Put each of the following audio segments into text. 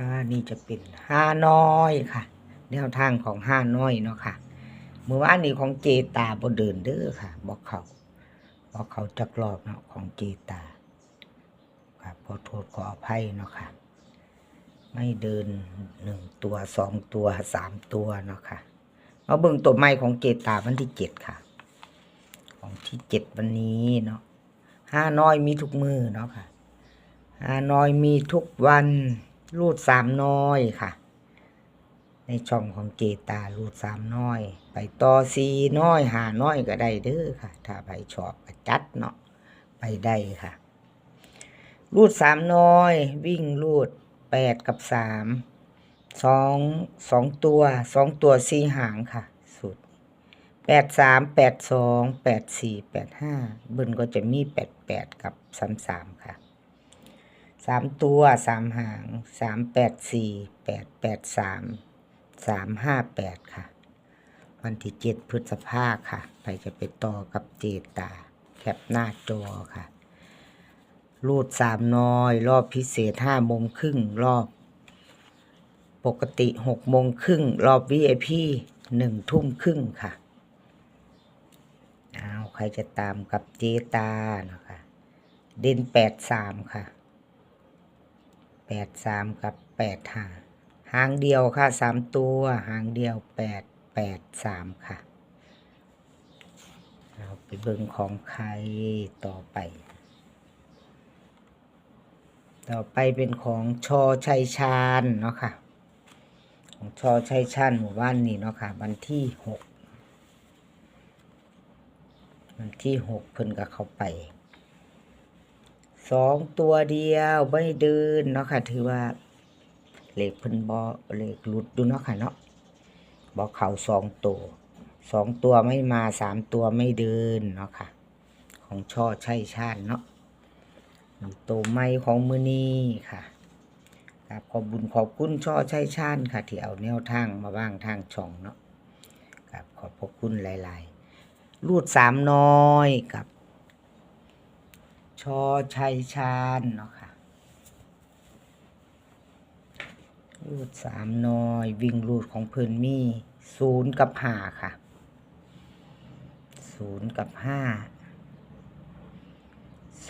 ค่ะ นี่จะเป็นห้าน้อยค่ะ แนวทางของห้าน้อยเนาะค่ะเมื่อวานนี้ของเจตาบ่เดินเด้อค่ะบอกเขาบอกเขาจักรอบเนาะของเจตาครับขอโทษขออภัยเนาะค่ะ ไม่เดินหนึ่งตัวสองตัวสามตัวเนาะค่ะมาเบิ่งตัวใหม่ของเจตาวันที่เจ็ดค่ะ ของที่เจ็ดวันนี้เนาะห้าน้อยมีทุกมือเนาะค่ะห้าน้อยมีทุกวัน รูดสามน้อยค่ะ ในช่องของเจตารูดสามน้อย ไปต่อสีน้อยหาน้อยก็ได้เด้อค่ะ ถ้าไปชอบก็จัดเนาะไปได้ค่ะ รูดสามน้อย วิ่งรูดแปดกับสามสองสองตัวสองตัวสี่หางค่ะ สุดแปดสามแปดสองแปดสี่แปดห้าบิ้ลก็จะมีแปดแปดกับสามสามค่ะ สามตัวสามหางสามแปดสี่แปดแปดสามสามห้าแปดค่ะ วันที่เจ็ดพฤษภาค่ะ ไปจะไปต่อกับเจตา แคปหน้าจอค่ะ รูดสามน้อย รอบพิเศษห้าโมงครึ่งรอบ ปกติหกโมงครึ่งรอบ VIP หนึ่งทุ่มครึ่งค่ะเอาใครจะตามกับเจตานะคะเด่นแปดสามค่ะ แปดสามกับแปดหางหางเดียวค่ะสามตัวหางเดียวแปดแปดสามค่ะ เราไปเบิ่งของใครต่อไป ต่อไปเป็นของชอชัยชาญเนาะค่ะ ของชอชัยชาญหมู่บ้านนี้เนาะค่ะ วันที่หกวันที่หกเพิ่นก็เข้าไป สองตัวเดียวไม่เดินเนาะค่ะ ถือว่าเหล็กพิ่นบอเหล็กหลุดดูเนาะค่ะเนาะบอเข่าสองตัวสองตัวไม่มาสามตัวไม่เดินเนาะค่ะ ของช่อใช่ชาติเนาะตัวไม้ของมือนี้ค่ะครับขอบบุญขอบคุณช่อใช่ชาติค่ะ ที่เอาแนวทางมาว่างทางช่องเนาะครับขอบพระคุณหลาย ๆ รูดสามน้อยกับ ชอชัยชาญเนาะค่ะรูดสามน้อย วิ่งรูดของเพิ่นมีศูนย์กับห้าค่ะศูนย์กับห้า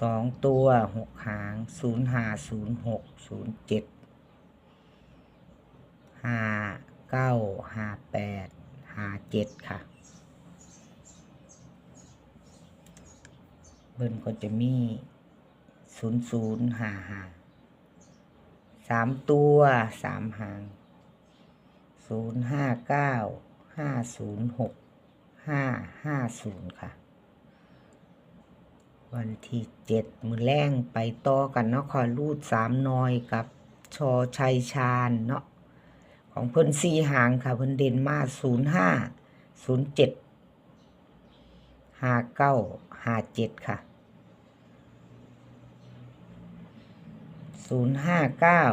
สองตัวหกหางศูนย์ห้าศูนย์หกศูนย์เจ็ดห้าเก้าห้าแปดห้าเจ็ดค่ะ เบิ้ลก็จะมีศูนย์ศูนย์ห้าหาสามตัวสามหางศูนย์ห้าเก้าห้าศูนย์หกห้าห้าศูนย์ค่ะ วันที่เจ็ดมือแรงไปต่อกันเนาะคอยรูดสามนอยกับชอชัยชาญเนาะของเพิ่นสี่หางค่ะ เพิ่นเด่นมาศูนย์ห้าศูนย์เจ็ดห้าเก้าห้าเจ็ดค่ะ ศูนย์ห้าเก้า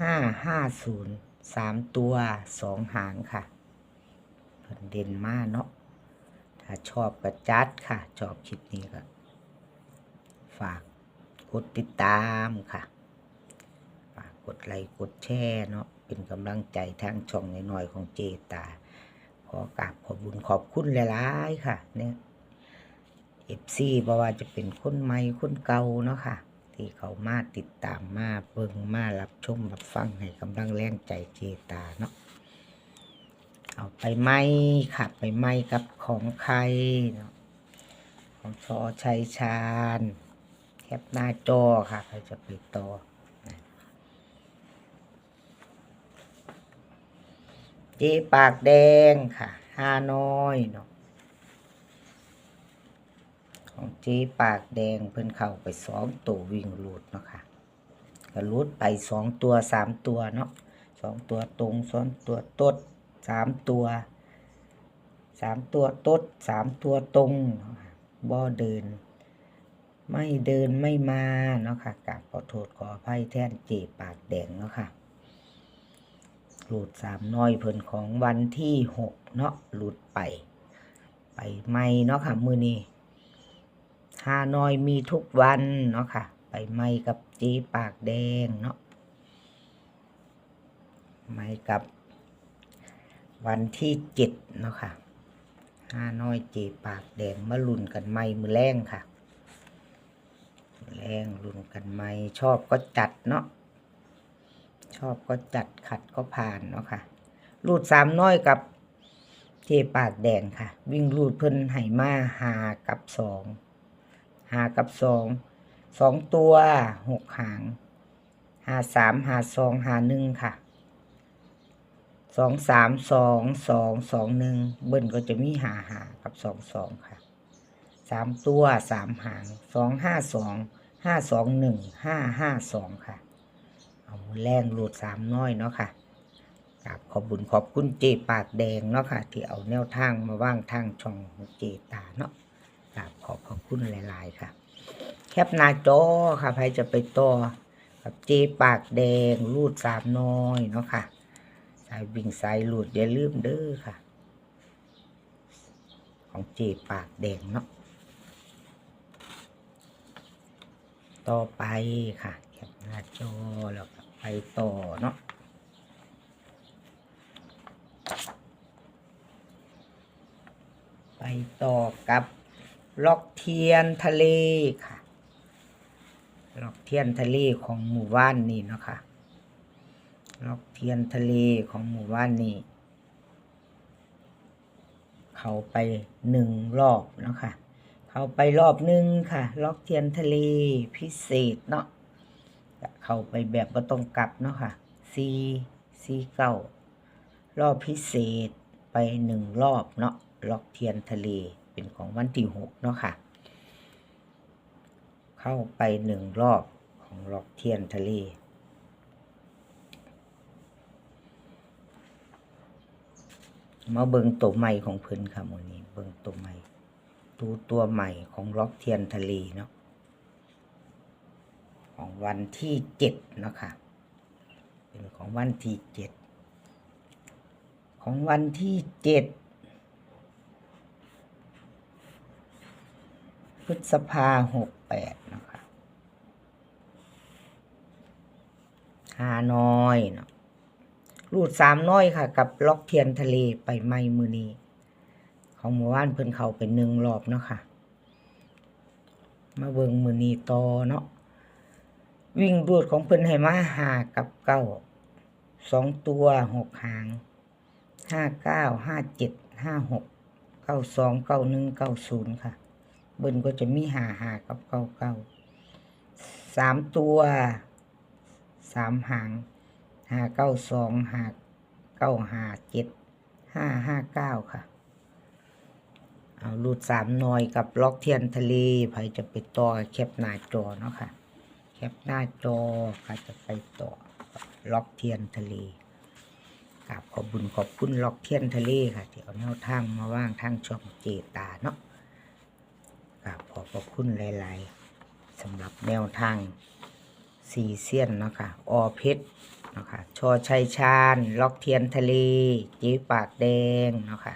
ห้าห้าศูนย์สามตัวสองหางค่ะเด่นมากเนาะถ้าชอบก็จัดค่ะ ชอบคลิปนี้ก็ฝากกดติดตามค่ะ ฝากกดไลค์กดแชร์เนาะ เป็นกำลังใจทางช่องน้อยๆของเจตา ขอกราบขอบุญขอบคุณหลายๆค่ะ เนี่ยเอฟซีเพราะว่าจะเป็นคนใหม่คนเก่าเนาะค่ะ ที่เขามาติดตามมาเบิ่งมารับชมรับฟังให้กำลังแรงใจเจตาเนาะเอาไปไหมค่ะไปไหมกับของใครเนาะของชอชัยชาญแคปหน้าจอค่ะใครจะไปต่อเจปากแดงค่ะห้านอยเนาะ ของเจ๊ปากแดงเพิ่นเข้าไปสองตัววิ่งรูดเนาะค่ะก็รูดไปสองตัวสามตัวเนาะสองตัวตรงสองตัวตดสามตัวสามตัวตดสามตัวตรงบ่เดิน ไม่เดินไม่มาเนาะค่ะกราบขอโทษขออภัยแทนเจ๊ปากแดงเนาะค่ะหลุดสามน้อยเพิ่นของวันที่หกเนาะหลุดไป ไปไม่เนาะค่ะ มือนี้ ฮานอยมีทุกวันเนาะค่ะ ไปไม่กับจีปากแดงเนาะไม่กับวันที่เจ็ดเนาะค่ะห้าน้อยเจปากแดงมาลุ่นกันไม่มือแรงค่ะแรงลุ่นกันไม่ชอบก็จัดเนาะชอบก็จัดขัดก็ผ่านเนาะค่ะรูดสามน้อยกับเจปากแดงค่ะ วิ่งรูดเพิ่นไห่มาหากับสอง หากับสองสองตัวหกหางหาสามหาสองหาหนึ่งค่ะสองสามสองสองสองหนึ่งเบิ้ลก็จะมีหาหากับสองสองค่ะสามตัวสามหางสองห้าสองห้าสองหนึ่งห้าห้าสองค่ะ เอาแรงรูดสามน้อยเนาะค่ะกราบขอบบุญขอบคุณเจปากแดงเนาะค่ะ ที่เอาแนวทางมาว่างทางช่องเจตาเนาะ กราบขอบขอบคุณหลาย ๆ ค่ะ แคปหน้าจอค่ะใครจะไปต่อกับเจปากแดงรูดสามน้อยเนาะค่ะสายวิ่งสายหลุดอย่าลืมเด้อค่ะ ของเจปากแดงเนาะต่อไปค่ะแคปหน้าจอแล้วก็ไปต่อเนาะไปต่อกับ ล็อกเทียนทะเลค่ะล็อกเทียนทะเลของหมู่บ้านนี่เนาะค่ะล็อกเทียนทะเลของหมู่บ้านนี้เขาไปหนึ่งรอบเนาะค่ะเขาไปรอบหนึ่งค่ะล็อกเทียนทะเลพิเศษเนาะเขาไปแบบบ่ต้องกลับเนาะค่ะซีซีเก้ารอบพิเศษไปหนึ่งรอบเนาะล็อกเทียนทะเล เป็นของวันที่หกเนาะค่ะ เข้าไปหนึ่งรอบของล็อกเทียนทะเลมาเบิงตัวใหม่ของเพิ่นค่ะมือนี้ เบิงตัวใหม่ตัวตัวใหม่ของล็อกเทียนทะเลเนาะของวันที่เจ็ดเนาะค่ะเป็นของวันที่เจ็ดของวันที่เจ็ด พฤษภาหกแปดนะคะฮาน้อยเนาะรูดสามน้อยค่ะ กับล็อกเทียนทะเลไปไม่มือนี้ของหมู่บ้านเพิ่นเขาเป็นหนึ่งรอบเนาะค่ะ มาเบิงมือนี้ต่อเนาะวิ่งรูดของเพิ่นให้มาหากับเก้าสองตัวหกหางห้าเก้าห้าเจ็ดห้าหกเก้าสองเก้าหนึ่งเก้าศูนย์ค่ะ เบิ้นก็จะมีหาหากับเก้าเก้าสามตัวสามหางหาเก้าสองหาเก้าหาเจ็ดห้าห้าเก้าค่ะ เอารูดสามหน่อยกับล็อกเทียนทะเลไผจะไปต่อแคปหน้าจอเนาะค่ะ แคปหน้าจอค่ะจะไปต่อล็อกเทียนทะเลกราบขอบบุญขอบคุณล็อกเทียนทะเลค่ะที่เอาแนวทางมาว่างทางช่องเจตาเนาะ กราบขอบพระคุณหลาย ๆสำหรับแนวทางสีเซียนนะคะอเพชรนะคะชอชัยชาญ ล็อกเทียนทะเลจีปากแดงนะคะ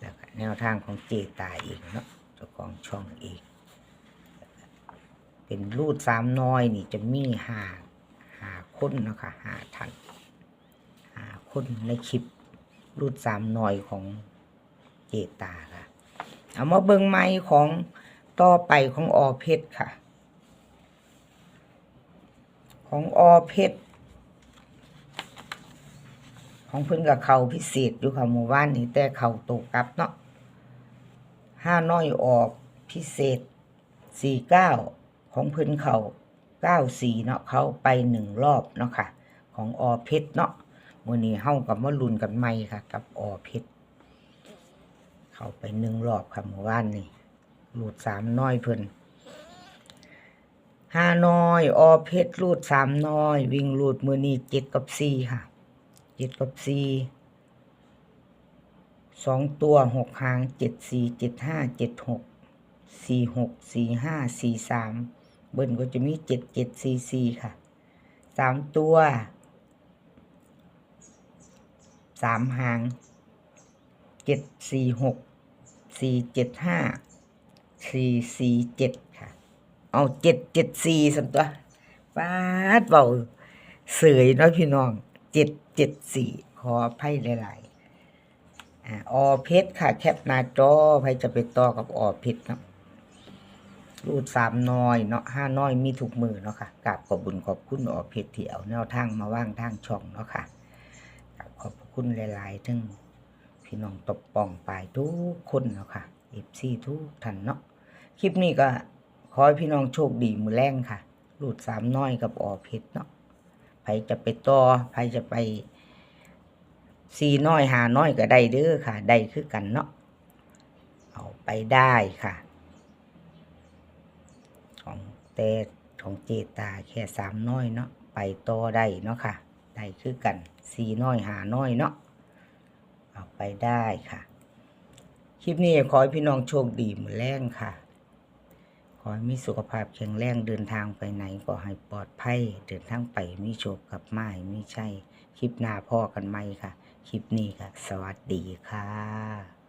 แล้วก็แนวทางของเจตาเองเนาะเจ้าของช่องเองเป็นรูดสามน้อยนี่จะมีหาหาคนนะคะหาทันหาคนในคลิปรูดสามน้อยของเจตาค่ะ เอามาเบิ่งไม้ของต่อไปของอเพชรค่ะ ของอเพชรของเพิ่นกับเขาพิเศษอยู่ค่ะหมู่บ้านนี้แต่เขาตกกลับเนาะห้าน้อยออกพิเศษสี่เก้าของเพิ่นเขาเก้าสี่เนาะเขาไปหนึ่งรอบเนาะค่ะ ของอเพชรเนาะมื้อนี้เฮากับมาลุ้นกันใหม่ค่ะ กับอเพชร เข้าไปหนึ่งรอบค่ะหมู่บ้านนี่หลุดสามน้อยเพิ่นห้าน้อย ออเพชรรูดสามน้อย วิ่งรูดมือนี้เจ็ดกับสี่ค่ะเจ็ดกับสี่สองตัวหกหางเจ็ดสี่เจ็ดห้าเจ็ดหกสี่หกสี่ห้าสี่สามเบิ้ลก็จะมีเจ็ดเจ็ดสี่สี่ค่ะสามตัวสามหางเจ็ดสี่หก สี่เจ็ดห้าสี่สี่เจ็ดค่ะ เอาเจ็ดเจ็ดสี่สันตัวปาดเบาเสยเนาะพี่น้องเจ็ดเจ็ดสี่ขออภัยหลายๆอ่าอเพชรค่ะ แคปหน้าจอใครจะไปต่อกับอเพชรเนาะรูดสามน้อยเนาะห้าน้อยมีถูกมือเนาะค่ะกราบขอบุญขอบคุณอเพชรที่เอาแนวทางมาว่างทางช่องเนาะค่ะกราบขอบคุณหลายๆทั้ง พี่น้องตบป่องปายทุกคนเนาะค่ะเอฟซีทุกท่านเนาะคลิปนี้ก็ขอให้พี่น้องโชคดีมือแรงค่ะรูดสามน้อยกับออเพชรเนาะไผจะไปต่อไผจะไปสี่น้อยหาน้อยก็ได้เด้อค่ะ ได้คือกันเนาะเอาไปได้ค่ะ ของเตของเจตาแค่สามน้อยเนาะไปต่อได้เนาะค่ะ ได้คือกันสี่น้อยหาน้อยเนาะ เอาไปได้ค่ะ คลิปนี้ขอให้พี่น้องโชคดีหมือนแรงค่ะ ขอให้มีสุขภาพแข็งแรงเดินทางไปไหนก็ให้ปลอดภัย เดินทางไปมีโชคกลับมาไม่ใช่ คลิปหน้าพ่อกันไหมค่ะ คลิปนี้ค่ะ สวัสดีค่ะ